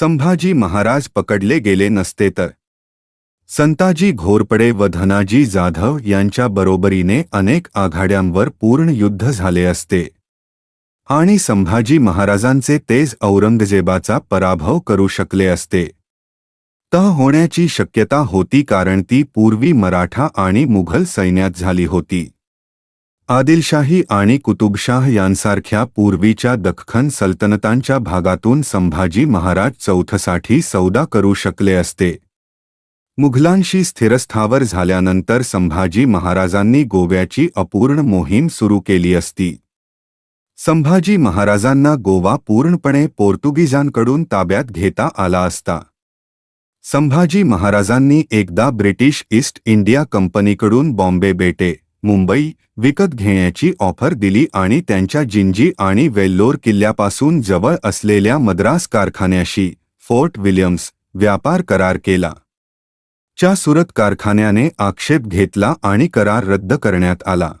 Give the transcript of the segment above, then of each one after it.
संभाजी महाराज पकडले गेले नसते तर. संताजी घोरपडे व धनाजी जाधव यांच्या बरोबरीने अनेक आघाड्यांवर पूर्ण युद्ध झाले असते. आणि संभाजी महाराजांचे तेज औरंगजेबाचा पराभव करू शकले असते. तह होण्याची शक्यता होती कारण ती पूर्वी मराठा आणि मुघल सैन्यात झाली होती. आदिलशाही आणि कुतुबशाह यांसारख्या पूर्वीच्या दख्खन सल्तनतांच्या भागातून संभाजी महाराज चौथसाठी सौदा करू शकले असते. मुघलांशी स्थिरस्थावर झाल्यानंतर संभाजी महाराजांनी गोव्याची अपूर्ण मोहीम सुरू केली असती. संभाजी महाराजांना गोवा पूर्णपणे पोर्तुगीजांकडून ताब्यात घेता आला असता. संभाजी महाराजांनी एकदा ब्रिटिश ईस्ट इंडिया कंपनीकडून बॉम्बे बेटे मुंबई विकत घेण्याची ऑफर दिली आणि त्यांच्या जिंजी आणि वेल्लोर किल्ल्यापासून जवळ असलेल्या मद्रास कारखान्याशी फोर्ट विलियम्स व्यापार करार केला. च्या सुरत कारखान्याने आक्षेप घेतला आणि करार रद्द करण्यात आला.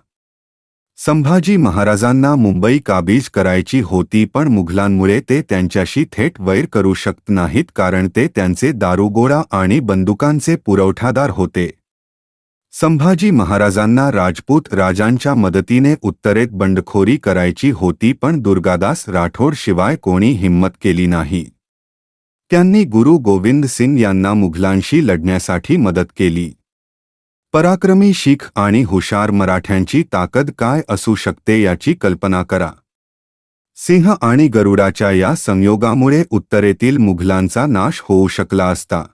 संभाजी महाराजांना मुंबई काबीज करायची होती पण मुघलांमुळे ते त्यांच्याशी थेट वैर करू शकत नाहीत कारण ते त्यांचे दारुगोळा आणि बंदुकांचे पुरवठादार होते. संभाजी महाराजांना राजपूत राजांच्या मदतीने उत्तरेत बंडखोरी करायची होती, पण दुर्गादास राठोड शिवाय कोणी हिंमत केली नाही. त्यांनी गुरु गोविंद सिंग यांना मुघलांशी लढण्यासाठी मदत केली. पराक्रमी शीख आणि हुशार मराठ्यांची ताकद काय असू शकते याची कल्पना करा. सिंह आणि गरुडाच्या या संयोगामुळे उत्तरेतील मुघलांचा नाश होऊ शकला असता.